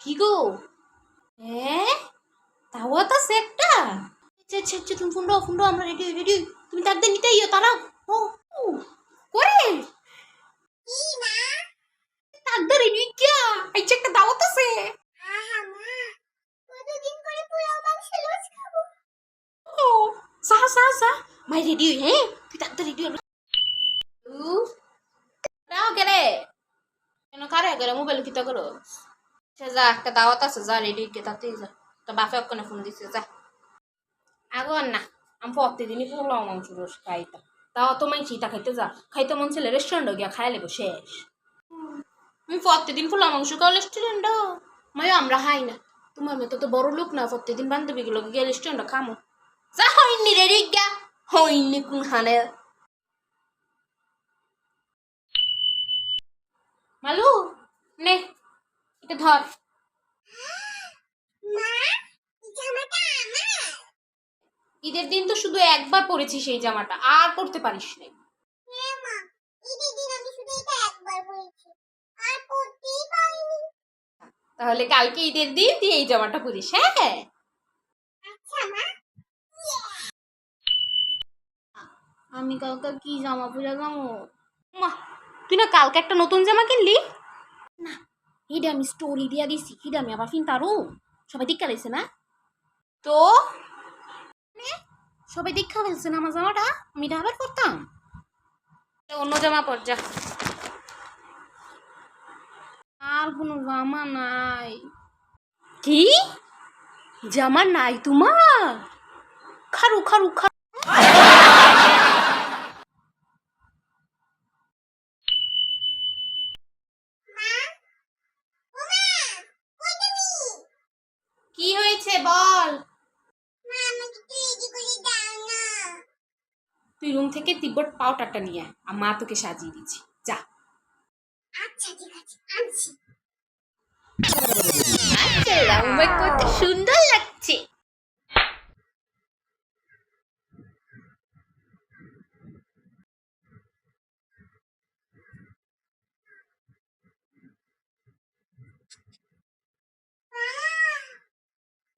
কি গো? হ্যাঁ দাওয়াত আছে একটা আচ্ছা আচ্ছা আচ্ছা তুমি ফোন দাও ফোন দাও আমরা রেডি রেডি তুমি তাদের নিতে ইয়ে তারাও ও করে? তাদের রেডি কিয়া? আইছে একটা দাওয়াত আছে ও সা সা সা। মাই রেডি হ্যাঁ? তুই তাদের রেডি দাও গেলে। কেন কারে গেলে মোবাইল কিতা করো সে যা একটা দাওয়াত আছে যা রেডি কে তাতেই যা তো বাপে ওখানে ফোন দিছে যা আগো আর না আমি প্রতিদিনই পোলাও মাংস রোজ খাইতাম তাও তো মাই চিতা খাইতে যা খাইতে মন ছেলে রেস্টুরেন্টে গিয়া খাই লেবো শেষ আমি প্রতিদিন পোলাও মাংস খাও রেস্টুরেন্ট মায় আমরা খাই না তোমার মতো তো বড় লোক না প্রতিদিন বান্ধবীগুলো গিয়ে রেস্টুরেন্টে খামো যা হইনি রে রিগা হইনি কোন হানে মালু নে এটা ধর। ঈদের দিন তো শুধু একবার পরেছিস সেই জামাটা আর পরতে পারিস নাই তাহলে কালকে ঈদের দিন তুই এই জামাটা পরিস হ্যাঁ? আমি কালকে কি জামা পরে যাব? মা তুই না কালকে একটা নতুন জামা কিনলি? না এটা আমি স্টোরি দিয়া দিছি এটা আমি আবার ফিনতারু সবাই দেখা লাইছে না? তো? মানে, সবাই দেখা ফেলছে না আমার জামাটা? আমি এটা আবার করতাম অন্য জামা পর যা। আর কোনো জামা নাই। কি? জামা নাই তোমার? খারু খারু খারু। হয়েছে বল। তুই রুম থেকে তিব্বত পাউডারটা নিয়ে আয়। আর মা তোকে সাজিয়ে দিচ্ছি। যা। আচ্ছা ঠিক আছে আনছি। আমার কত সুন্দর লাগছে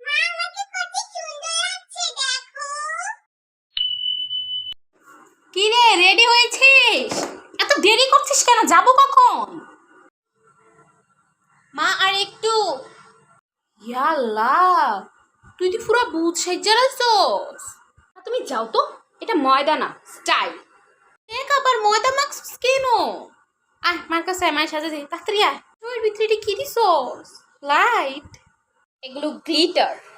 মা আমাকে কত সুন্দর লাগছে দেখো কি রে রেডি হয়েছিস এত দেরি কেন? যাব কখন? মা, আর একটু। ইয়াল্লা, তুই তো পুরো বুথ সেজ্জা রাখছস তুমি যাও তো, এটা ময়দা না, স্টাইল। দেখ আবার ময়দা মাখছিস কেন? আয়, মার কাছে মায়ের সাজা দে, তাড়াতাড়ি আয়। তোর ভিতরে কি দিছস? লাইট। এগুলো গ্লিটার।